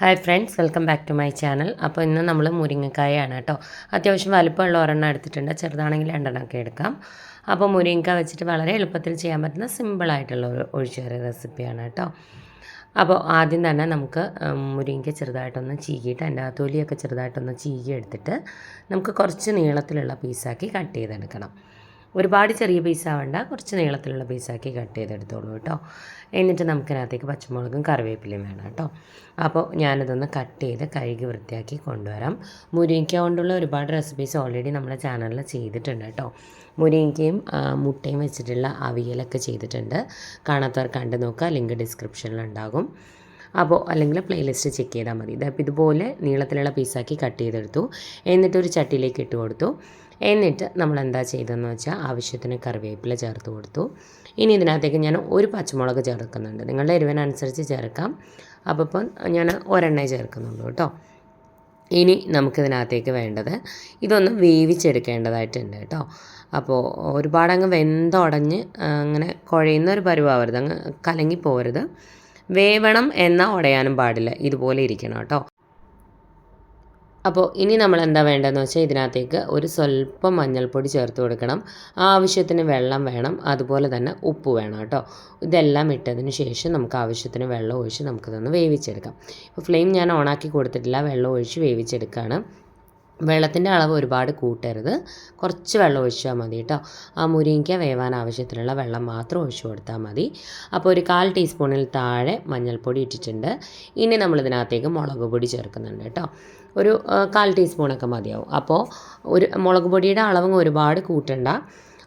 Hi friends welcome back to my channel അപ്പോൾ ഇന്ന് നമ്മൾ മുരിങ്ങക്കായാണ് കേട്ടോ. അത്യാവശ്യം വലുപ്പമുള്ള ഒരെണ്ണം എടുത്തിട്ടുണ്ട്. ചെറുതാണെങ്കിൽ രണ്ടെണ്ണമൊക്കെ എടുക്കാം. അപ്പോൾ മുരിങ്ങക്ക വെച്ചിട്ട് വളരെ എളുപ്പത്തിൽ ചെയ്യാൻ പറ്റുന്ന സിമ്പിളായിട്ടുള്ള ഒരു ഒഴിച്ചുകറി റെസിപ്പിയാണ് കേട്ടോ. അപ്പോൾ ആദ്യം തന്നെ നമുക്ക് മുരിങ്ങക്ക ചെറുതായിട്ടൊന്ന് ചീകിയിട്ട് അതിന്റെ തൊലിയൊക്കെ ചെറുതായിട്ടൊന്ന് ചീകി എടുത്തിട്ട് നമുക്ക് കുറച്ച് നീളത്തിലുള്ള പീസാക്കി കട്ട് ചെയ്തെടുക്കണം. ഒരുപാട് ചെറിയ പീസ് ആവണ്ട. കുറച്ച് നീളത്തിലുള്ള പീസാക്കി കട്ട് ചെയ്തെടുത്തോളൂ കേട്ടോ. എന്നിട്ട് നമുക്കിനകത്തേക്ക് പച്ചമുളകും കറിവേപ്പിലയും വേണം കേട്ടോ. അപ്പോൾ ഞാനിതൊന്ന് കട്ട് ചെയ്ത് കഴുകി വൃത്തിയാക്കി കൊണ്ടുവരാം. മുരിങ്ങയ്ക്ക കൊണ്ടുള്ള ഒരുപാട് റെസിപ്പീസ് ഓൾറെഡി നമ്മുടെ ചാനലിൽ ചെയ്തിട്ടുണ്ട് കേട്ടോ. മുരിങ്ങയ്ക്കയും മുട്ടയും വെച്ചിട്ടുള്ള അവിയലൊക്കെ ചെയ്തിട്ടുണ്ട്. കാണാത്തവർ കണ്ടു നോക്കുക. ലിങ്ക് ഡിസ്ക്രിപ്ഷനിലുണ്ടാകും അപ്പോൾ അല്ലെങ്കിൽ പ്ലേലിസ്റ്റ് ചെക്ക് ചെയ്താൽ മതി. ഇതപ്പോൾ ഇതുപോലെ നീളത്തിലുള്ള പീസാക്കി കട്ട് ചെയ്തെടുത്തു. എന്നിട്ടൊരു ചട്ടിയിലേക്ക് ഇട്ട് കൊടുത്തു. എന്നിട്ട് നമ്മൾ എന്താ ചെയ്തതെന്ന് വെച്ചാൽ ആവശ്യത്തിന് കറിവേപ്പില ചേർത്ത് കൊടുത്തു. ഇനി ഇതിനകത്തേക്ക് ഞാൻ ഒരു പച്ചമുളക് ചേർക്കുന്നുണ്ട്. നിങ്ങളുടെ എരിവിനനുസരിച്ച് ചേർക്കാം. അപ്പോൾ ഇപ്പം ഞാൻ ഒരെണ്ണേ ചേർക്കുന്നുള്ളൂ കേട്ടോ. ഇനി നമുക്കിതിനകത്തേക്ക് വേണ്ടത് ഇതൊന്ന് വേവിച്ചെടുക്കേണ്ടതായിട്ടുണ്ട് കേട്ടോ. അപ്പോൾ ഒരുപാടങ്ങ് വെന്തുടഞ്ഞ് അങ്ങനെ കുഴയുന്ന ഒരു പരുവാവരുത്. അങ്ങ് കലങ്ങി പോരുത് വേവണം എന്നാൽ ഉടയാനും പാടില്ല. ഇതുപോലെ ഇരിക്കണം കേട്ടോ. അപ്പോൾ ഇനി നമ്മൾ എന്താ വേണ്ടതെന്ന് വെച്ചാൽ ഇതിനകത്തേക്ക് ഒരു സ്വല്പം മഞ്ഞൾപ്പൊടി ചേർത്ത് കൊടുക്കണം. ആവശ്യത്തിന് വെള്ളം വേണം അതുപോലെ തന്നെ ഉപ്പ് വേണം കേട്ടോ. ഇതെല്ലാം ഇട്ടതിന് ശേഷം നമുക്ക് ആവശ്യത്തിന് വെള്ളം ഒഴിച്ച് നമുക്കിതൊന്ന് വേവിച്ചെടുക്കാം. ഇപ്പോൾ ഫ്ലെയിം ഞാൻ ഓണാക്കി കൊടുത്തിട്ടില്ല വെള്ളം ഒഴിച്ച് വേവിച്ചെടുക്കുകയാണ് വെള്ളത്തിന്റെ അളവ് ഒരുപാട് കൂട്ടരുത്. കുറച്ച് വെള്ളം ഒഴിച്ചാൽ മതി കേട്ടോ ആ മുരിങ്ങയ്ക്ക വേവാൻ ആവശ്യത്തിനുള്ള വെള്ളം മാത്രം ഒഴിച്ചു കൊടുത്താൽ മതി. അപ്പോൾ ഒരു കാൽ ടീസ്പൂണിൽ താഴെ മഞ്ഞൾപ്പൊടി ഇട്ടിട്ടുണ്ട്. ഇനി നമ്മളിതിനകത്തേക്ക് മുളക് പൊടി ചേർക്കുന്നുണ്ട് കേട്ടോ ഒരു കാൽ ടീസ്പൂണൊക്കെ മതിയാവും. അപ്പോൾ ഒരു മുളക് പൊടിയുടെ അളവ് ഒരുപാട് കൂട്ടണ്ട.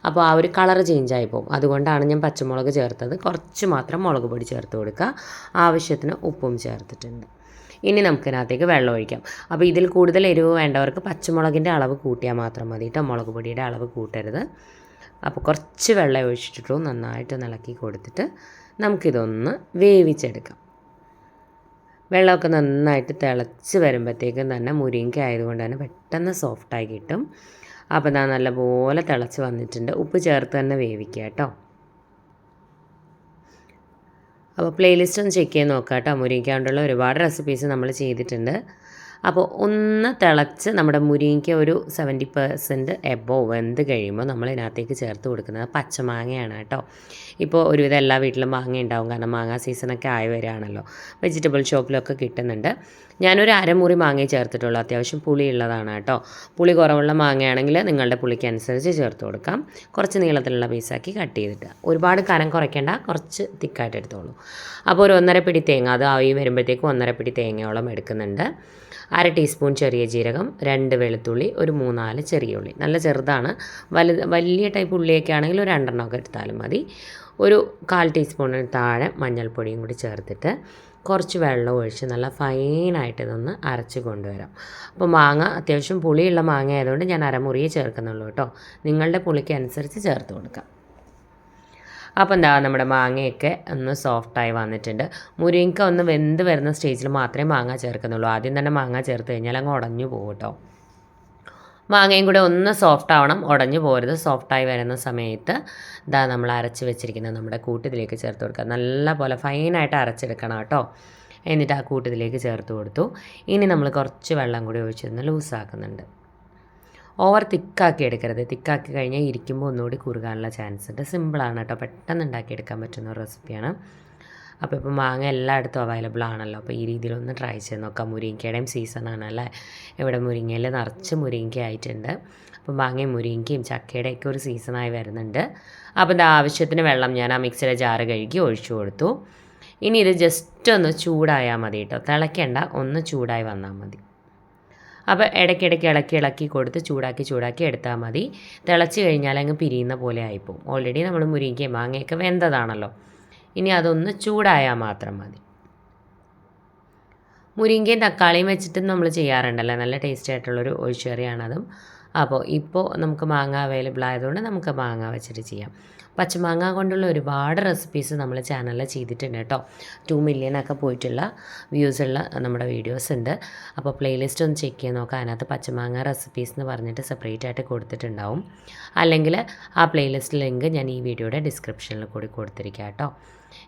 അപ്പോൾ ആ ഒരു കളർ ചേഞ്ച് ആയി പോകും. അതുകൊണ്ടാണ് ഞാൻ പച്ചമുളക് ചേർത്തത്. കുറച്ച് മാത്രം മുളക് പൊടി ചേർത്ത് കൊടുക്കുക. ആവശ്യത്തിന് ഉപ്പും ചേർത്തിട്ടുണ്ട്. ഇനി നമുക്കിതിനകത്തേക്ക് വെള്ളം ഒഴിക്കാം. അപ്പോൾ ഇതിൽ കൂടുതൽ എരിവ് വേണ്ടവർക്ക് പച്ചമുളകിന്റെ അളവ് കൂട്ടിയാൽ മാത്രം മതി കേട്ടോ മുളക് പൊടിയുടെ അളവ് കൂട്ടരുത്. അപ്പോൾ കുറച്ച് വെള്ളം ഒഴിച്ചിട്ടു നന്നായിട്ട് ഇളക്കി കൊടുത്തിട്ട് നമുക്കിതൊന്ന് വേവിച്ചെടുക്കാം. വെള്ളമൊക്കെ നന്നായിട്ട് തിളച്ച് വരുമ്പോഴത്തേക്കും തന്നെ മുരിങ്ങ ആയതുകൊണ്ട് തന്നെ പെട്ടെന്ന് സോഫ്റ്റായി കിട്ടും. അപ്പോൾ ഇതാ നല്ലപോലെ തിളച്ച് വന്നിട്ടുണ്ട്. ഉപ്പ് ചേർത്ത് തന്നെ വേവിക്കുക കേട്ടോ അപ്പോൾ പ്ലേലിസ്റ്റ് ഒന്ന് ചെക്ക് ചെയ്ത് നോക്കാം കേട്ടോ മുരിങ്ങ കൊണ്ടുള്ള ഒരുപാട് റെസിപ്പീസ് നമ്മൾ ചെയ്തിട്ടുണ്ട്. അപ്പോൾ ഒന്ന് തിളച്ച് നമ്മുടെ മുരിങ്ങയ്ക്ക് ഒരു സെവന്റി പെർസെന്റ് എബോ വെന്ത് കഴിയുമ്പോൾ നമ്മൾ ഇതിനകത്തേക്ക് ചേർത്ത് കൊടുക്കുന്നത് പച്ചമാങ്ങയാണ് കേട്ടോ. ഇപ്പോൾ ഒരുവിധം എല്ലാ വീട്ടിലും മാങ്ങ ഉണ്ടാവും. കാരണം മാങ്ങ സീസണൊക്കെ ആയി വരികയാണല്ലോ. വെജിറ്റബിൾ ഷോപ്പിലൊക്കെ കിട്ടുന്നുണ്ട്. ഞാനൊരു അരമുറി മാങ്ങ ചേർത്തിട്ടുള്ളൂ. അത്യാവശ്യം പുളി ഉള്ളതാണ് കേട്ടോ. പുളി കുറവുള്ള മാങ്ങയാണെങ്കിൽ നിങ്ങളുടെ പുളിക്കനുസരിച്ച് ചേർത്ത് കൊടുക്കാം. കുറച്ച് നീളത്തിലുള്ള പീസാക്കി കട്ട് ചെയ്തിട്ട്. ഒരുപാട് കനം കുറയ്ക്കേണ്ട. കുറച്ച് തിക്കായിട്ട് എടുത്തോളൂ. അപ്പോൾ ഒരു ഒന്നര പിടി തേങ്ങ. അത് ആയി വരുമ്പോഴത്തേക്കും ഒന്നര പിടി തേങ്ങയോളം എടുക്കുന്നുണ്ട്. അര ടീസ്പൂൺ ചെറിയ ജീരകം രണ്ട് വെളുത്തുള്ളി ഒരു മൂന്നാൽ ചെറിയ ഉള്ളി. നല്ല ചെറുതാണ്. വലുത് വലിയ ടൈപ്പ് ഉള്ളിയൊക്കെ ആണെങ്കിൽ ഒരു രണ്ടെണ്ണമൊക്കെ എടുത്താലും മതി. ഒരു കാൽ ടീസ്പൂണിന് താഴെ മഞ്ഞൾപ്പൊടിയും കൂടി ചേർത്തിട്ട് കുറച്ച് വെള്ളം ഒഴിച്ച് നല്ല ഫൈനായിട്ട് ഇതൊന്ന് അരച്ച് കൊണ്ടുവരാം. അപ്പോൾ മാങ്ങ അത്യാവശ്യം പുളിയുള്ള മാങ്ങ ആയതുകൊണ്ട് ഞാൻ അരമുറിയെ ചേർക്കുന്നുള്ളൂ കേട്ടോ. നിങ്ങളുടെ പുളിക്ക് അനുസരിച്ച് ചേർത്ത് കൊടുക്കാം. അപ്പോൾ എന്താ നമ്മുടെ മാങ്ങയൊക്കെ ഒന്ന് സോഫ്റ്റായി വന്നിട്ടുണ്ട്. മുരിങ്ങ ഒന്ന് വെന്ത് വരുന്ന സ്റ്റേജിൽ മാത്രമേ മാങ്ങ ചേർക്കുന്നുള്ളൂ. ആദ്യം തന്നെ മാങ്ങ ചേർത്ത് കഴിഞ്ഞാൽ അങ്ങ് ഉടഞ്ഞു പോകും കേട്ടോ. മാങ്ങയും കൂടെ ഒന്ന് സോഫ്റ്റ് ആവണം. ഉടഞ്ഞു പോരുത്. സോഫ്റ്റായി വരുന്ന സമയത്ത് ഇതാ നമ്മൾ അരച്ച് വെച്ചിരിക്കുന്ന നമ്മുടെ കൂട്ടിതിലേക്ക് ചേർത്ത് കൊടുക്കുക. നല്ല പോലെ ഫൈനായിട്ട് അരച്ചെടുക്കണം കേട്ടോ. എന്നിട്ട് ആ കൂട്ടിതിലേക്ക് ചേർത്ത് കൊടുത്തു. ഇനി നമ്മൾ കുറച്ച് വെള്ളം കൂടി ഒഴിച്ചിരുന്ന് ലൂസാക്കുന്നുണ്ട് ഓവർ തിക്കാക്കി എടുക്കരുത്. തിക്കാക്കി കഴിഞ്ഞാൽ ഇരിക്കുമ്പോൾ ഒന്നുകൂടി കുറുകാനുള്ള ചാൻസ് ഉണ്ട്. സിമ്പിളാണ് കേട്ടോ. പെട്ടെന്ന് ഉണ്ടാക്കിയെടുക്കാൻ പറ്റുന്ന ഒരു റെസിപ്പിയാണ് അപ്പോൾ ഇപ്പോൾ മാങ്ങ എല്ലായിടത്തും അവൈലബിൾ ആണല്ലോ. അപ്പോൾ ഈ രീതിയിലൊന്ന് ട്രൈ ചെയ്ത് നോക്കാം. മുരിങ്ങയുടെയും സീസണാണ് അല്ലേ? ഇവിടെ മുരിങ്ങയിൽ നിറച്ച് മുരിങ്ങ ആയിട്ടുണ്ട്. അപ്പോൾ മാങ്ങയും മുരിങ്ങയും ചക്കയുടെയൊക്കെ ഒരു സീസണായി വരുന്നുണ്ട്. അപ്പോൾ ഇത് ആവശ്യത്തിന് വെള്ളം ഞാൻ ആ മിക്സിയുടെ ജാറ് കഴുകി ഒഴിച്ചു കൊടുത്തു. ഇനി ഇത് ജസ്റ്റ് ഒന്ന് ചൂടായാൽ മതി കേട്ടോ. തിളയ്ക്കേണ്ട. ഒന്ന് ചൂടായി വന്നാൽ മതി. അപ്പോൾ ഇടയ്ക്കിടയ്ക്ക് ഇളക്കി ഇളക്കി കൊടുത്ത് ചൂടാക്കി ചൂടാക്കി എടുത്താൽ മതി. തിളച്ച് കഴിഞ്ഞാൽ അങ്ങ് പിരിയുന്ന പോലെ ആയിപ്പോവും. ഓൾറെഡി നമ്മൾ മുരിങ്ങയും മാങ്ങയൊക്കെ വെന്തതാണല്ലോ. ഇനി അതൊന്ന് ചൂടായാൽ മാത്രം മതി. മുരിങ്ങയും തക്കാളിയും വെച്ചിട്ടും നമ്മൾ ചെയ്യാറുണ്ടല്ലോ. നല്ല ടേസ്റ്റി ആയിട്ടുള്ളൊരു ഒഴിച്ചുകറിയാണതും അപ്പോൾ ഇപ്പോൾ നമുക്ക് മാങ്ങ അവൈലബിൾ ആയതുകൊണ്ട് നമുക്ക് മാങ്ങ വെച്ചിട്ട് ചെയ്യാം. പച്ചമാങ്ങ കൊണ്ടുള്ള ഒരുപാട് റെസിപ്പീസ് നമ്മൾ ചാനലിൽ ചെയ്തിട്ടുണ്ട് കേട്ടോ. ടു മില്യണൊക്കെ പോയിട്ടുള്ള വ്യൂസുള്ള നമ്മുടെ വീഡിയോസ് ഉണ്ട്. അപ്പോൾ പ്ലേലിസ്റ്റ് ഒന്ന് ചെക്ക് ചെയ്ത് നോക്കാം. അതിനകത്ത് പച്ചമാങ്ങ റെസിപ്പീസ് എന്ന് പറഞ്ഞിട്ട് സെപ്പറേറ്റ് ആയിട്ട് കൊടുത്തിട്ടുണ്ടാവും. അല്ലെങ്കിൽ ആ പ്ലേലിസ്റ്റ് ലിങ്ക് ഞാൻ ഈ വീഡിയോയുടെ ഡിസ്ക്രിപ്ഷനിൽ കൂടി കൊടുത്തിരിക്കാം കേട്ടോ.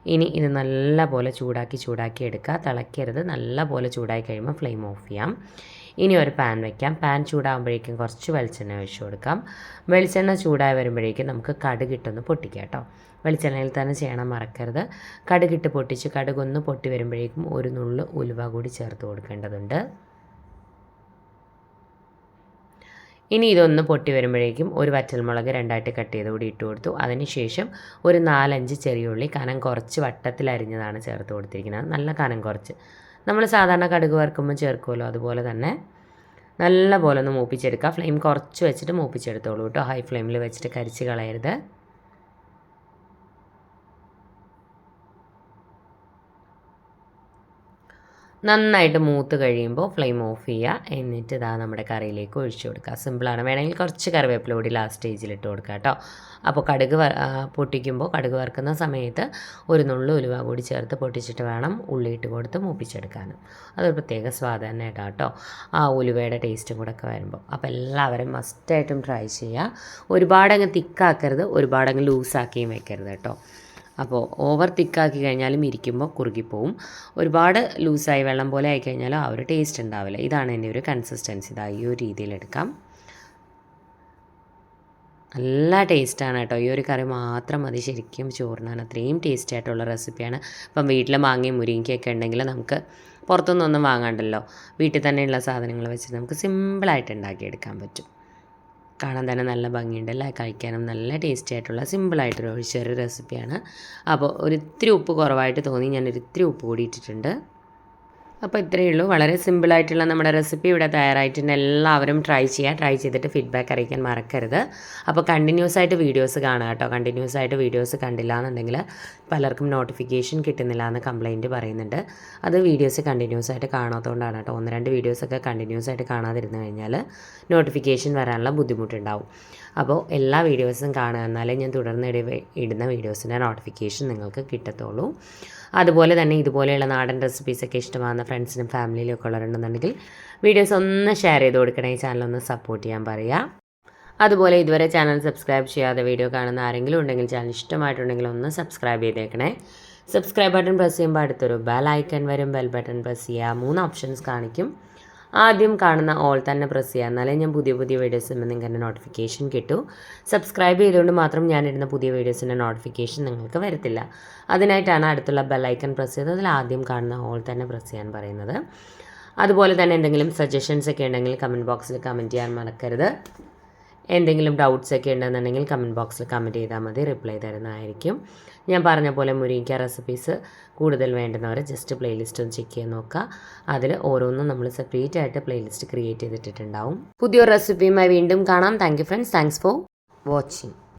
ഇനി ഇത് നല്ലപോലെ ചൂടാക്കി ചൂടാക്കി എടുക്കുക. തിളയ്ക്കരുത് നല്ലപോലെ ചൂടായി കഴിയുമ്പോൾ ഫ്ലെയിം ഓഫ് ചെയ്യാം. ഇനി ഒരു പാൻ വയ്ക്കാം പാൻ ചൂടാകുമ്പോഴേക്കും കുറച്ച് വെളിച്ചെണ്ണ ഒഴിച്ച് കൊടുക്കാം. വെളിച്ചെണ്ണ ചൂടായി വരുമ്പോഴേക്കും നമുക്ക് കടുകിട്ടൊന്ന് പൊട്ടിക്കാം കേട്ടോ. വെളിച്ചെണ്ണയിൽ തന്നെ ചെയ്യണം മറക്കരുത്. കടുകിട്ട് പൊട്ടിച്ച് കടുകൊന്ന് പൊട്ടി വരുമ്പോഴേക്കും ഒരു നുള്ളു ഉലുവ കൂടി ചേർത്ത് കൊടുക്കേണ്ടതുണ്ട്. ഇനി ഇതൊന്ന് പൊട്ടി വരുമ്പോഴേക്കും ഒരു വറ്റൽമുളക് രണ്ടായിട്ട് കട്ട് ചെയ്ത് കൂടി ഇട്ട് കൊടുത്തു. അതിനുശേഷം ഒരു നാലഞ്ച് ചെറിയ ഉള്ളി കനം കുറച്ച് വട്ടത്തിൽ അരിഞ്ഞതാണ് ചേർത്ത് കൊടുത്തിരിക്കുന്നത്. നല്ല കനം കുറച്ച്. നമ്മൾ സാധാരണ കടുക് വറുക്കുമ്പോൾ ചേർക്കുമല്ലോ അതുപോലെ തന്നെ നല്ല പോലെ ഒന്ന് മൂപ്പിച്ചെടുക്കുക. ഫ്ലെയിം കുറച്ച് വെച്ചിട്ട് മൂപ്പിച്ചെടുത്തോളൂ കേട്ടോ. ഹൈ ഫ്ലെയിമിൽ വെച്ചിട്ട് കരിച്ച് കളയരുത്. നന്നായിട്ട് മൂത്ത് കഴിയുമ്പോൾ ഫ്ലെയിം ഓഫ് ചെയ്യുക. എന്നിട്ട് ഇതാ നമ്മുടെ കറിയിലേക്ക് ഒഴിച്ചു കൊടുക്കുക. സിമ്പിളാണ് വേണമെങ്കിൽ കുറച്ച് കറിവേപ്പില കൂടി ലാസ്റ്റ് സ്റ്റേജിൽ ഇട്ട് കൊടുക്കുക കേട്ടോ. അപ്പോൾ കടുക് പൊട്ടിക്കുമ്പോൾ കടുക് വറുക്കുന്ന സമയത്ത് ഒരു നുള്ളു ഉലുവ കൂടി ചേർത്ത് പൊട്ടിച്ചിട്ട് വേണം ഉള്ളി ഇട്ട് കൊടുത്ത് മൂപ്പിച്ചെടുക്കാനും അതൊരു പ്രത്യേക സ്വാദ് തന്നെ കേട്ടോ. ആ ഉലുവയുടെ ടേസ്റ്റും കൂടെ ഒക്കെ വരുമ്പോൾ. അപ്പോൾ എല്ലാവരും മസ്റ്റായിട്ടും ട്രൈ ചെയ്യുക. ഒരുപാടങ്ങ് തിക്കാക്കരുത് ഒരുപാടങ്ങ് ലൂസാക്കിയും വെക്കരുത് കേട്ടോ. അപ്പോൾ ഓവർ തിക്കാക്കി കഴിഞ്ഞാലും ഇരിക്കുമ്പോൾ കുറുകിപ്പോവും. ഒരുപാട് ലൂസായി വെള്ളം പോലെ ആയിക്കഴിഞ്ഞാലും ആ ഒരു ടേസ്റ്റ് ഉണ്ടാവില്ല. ഇതാണ് എന്റെ ഒരു കൺസിസ്റ്റൻസി ഇതാ ഈ ഒരു രീതിയിലെടുക്കാം നല്ല ടേസ്റ്റാണ് കേട്ടോ. ഈ ഒരു കറി മാത്രം മതി. ശരിക്കും ചോറിനാണ് അത്രയും ടേസ്റ്റി ആയിട്ടുള്ള റെസിപ്പിയാണ് ഇപ്പം വീട്ടിൽ മാങ്ങയും മുരിങ്ങയൊക്കെ ഉണ്ടെങ്കിൽ നമുക്ക് പുറത്തുനിന്നൊന്നും വാങ്ങാണ്ടല്ലോ. വീട്ടിൽ തന്നെയുള്ള സാധനങ്ങൾ വെച്ച് നമുക്ക് സിമ്പിളായിട്ട് ഉണ്ടാക്കിയെടുക്കാൻ പറ്റും. കാണാൻ തന്നെ നല്ല ഭംഗിയുണ്ട് അല്ലേ? കഴിക്കാനും നല്ല ടേസ്റ്റി ആയിട്ടുള്ള സിമ്പിളായിട്ടൊരു ഒഴിച്ചൊരു റെസിപ്പിയാണ് അപ്പോൾ ഒരിത്തിരി ഉപ്പ് കുറവായിട്ട് തോന്നി. ഞാൻ ഒരിത്തിരി ഉപ്പ് കൂടി ഇട്ടിട്ടുണ്ട്. അപ്പോൾ ഇത്രയേ ഉള്ളൂ. വളരെ സിമ്പിളായിട്ടുള്ള നമ്മുടെ റെസിപ്പി ഇവിടെ തയ്യാറായിട്ടുണ്ട് എല്ലാവരും ട്രൈ ചെയ്യുക ട്രൈ ചെയ്തിട്ട് ഫീഡ്ബാക്ക് അറിയിക്കാൻ മറക്കരുത്. അപ്പോൾ കണ്ടിന്യൂസ് ആയിട്ട് വീഡിയോസ് കാണുക കേട്ടോ. കണ്ടിന്യൂസ് ആയിട്ട് വീഡിയോസ് കണ്ടില്ല എന്നുണ്ടെങ്കിൽ പലർക്കും നോട്ടിഫിക്കേഷൻ കിട്ടുന്നില്ല എന്ന് കംപ്ലയിന്റ് പറയുന്നുണ്ട്. അത് വീഡിയോസ് കണ്ടിന്യൂസ് ആയിട്ട് കാണാത്തതുകൊണ്ടാണ് കേട്ടോ. ഒന്ന് രണ്ട് വീഡിയോസൊക്കെ കണ്ടിന്യൂസ് ആയിട്ട് കാണാതിരുന്നു കഴിഞ്ഞാൽ നോട്ടിഫിക്കേഷൻ വരാനുള്ള ബുദ്ധിമുട്ടുണ്ടാവും. അപ്പോൾ എല്ലാ വീഡിയോസും കാണുക. എന്നാലേ ഞാൻ തുടർന്ന് ഇടുന്ന വീഡിയോസിന്റെ നോട്ടിഫിക്കേഷൻ നിങ്ങൾക്ക് കിട്ടത്തുള്ളൂ. അതുപോലെ തന്നെ ഇതുപോലെയുള്ള നാടൻ റെസിപ്പീസൊക്കെ ഇഷ്ടമാകുന്ന ഫ്രണ്ട്സിനും ഫാമിലിയിലും ഒക്കെ ഉള്ളവരുണ്ടെന്നുണ്ടെങ്കിൽ വീഡിയോസ് ഒന്ന് ഷെയർ ചെയ്ത് കൊടുക്കണേ. ചാനൽ ഒന്ന് സപ്പോർട്ട് ചെയ്യാൻ പറയുക. അതുപോലെ ഇതുവരെ ചാനൽ സബ്സ്ക്രൈബ് ചെയ്യാതെ വീഡിയോ കാണുന്ന ആരെങ്കിലും ഉണ്ടെങ്കിൽ ചാനൽ ഇഷ്ടമായിട്ടുണ്ടെങ്കിൽ ഒന്ന് സബ്സ്ക്രൈബ് ചെയ്തേക്കണേ. സബ്സ്ക്രൈബ് ബട്ടൺ പ്രസ് ചെയ്യുമ്പോൾ അടുത്തൊരു ബെൽ ഐക്കൺ വരും. ബെൽ ബട്ടൺ പ്രസ് ചെയ്യുക. മൂന്ന് ഓപ്ഷൻസ് കാണിക്കും. ആദ്യം കാണുന്ന ഓൾ തന്നെ പ്രസ് ചെയ്യുക. എന്നാലേ ഞാൻ പുതിയ പുതിയ വീഡിയോസ് നിങ്ങൾക്ക് എന്റെ നോട്ടിഫിക്കേഷൻ കിട്ടൂ. സബ്സ്ക്രൈബ് ചെയ്തുകൊണ്ട് മാത്രം ഞാൻ ഞാനിടുന്ന പുതിയ വീഡിയോസിന്റെ നോട്ടിഫിക്കേഷൻ നിങ്ങൾക്ക് വരത്തില്ല. അതിനായിട്ടാണ് അടുത്തുള്ള ബെല്ലൈക്കൺ പ്രസ് ചെയ്തത്. അതിൽ ആദ്യം കാണുന്ന ഓൾ തന്നെ പ്രസ് ചെയ്യാൻ പറയുന്നത്. അതുപോലെ തന്നെ എന്തെങ്കിലും സജഷൻസ് ഒക്കെ ഉണ്ടെങ്കിൽ കമന്റ് ബോക്സിൽ കമന്റ് ചെയ്യാൻ മറക്കരുത്. എന്തെങ്കിലും ഡൗട്ട്സ് ഒക്കെ ഉണ്ടെന്നുണ്ടെങ്കിൽ കമന്റ് ബോക്സിൽ കമന്റ് ചെയ്താൽ മതി. റിപ്ലൈ തരുന്നതായിരിക്കും. ഞാൻ പറഞ്ഞ പോലെ മുരിങ്ങ റെസിപ്പീസ് കൂടുതൽ വേണ്ടുന്നവർ ജസ്റ്റ് പ്ലേലിസ്റ്റ് ഒന്ന് ചെക്ക് ചെയ്ത് നോക്കുക. അതിൽ ഓരോന്നും നമ്മൾ സെപ്പറേറ്റ് ആയിട്ട് പ്ലേലിസ്റ്റ് ക്രിയേറ്റ് ചെയ്തിട്ടുണ്ടാവും പുതിയൊരു റെസിപ്പിയുമായി വീണ്ടും കാണാം. Thank you friends thanks for watching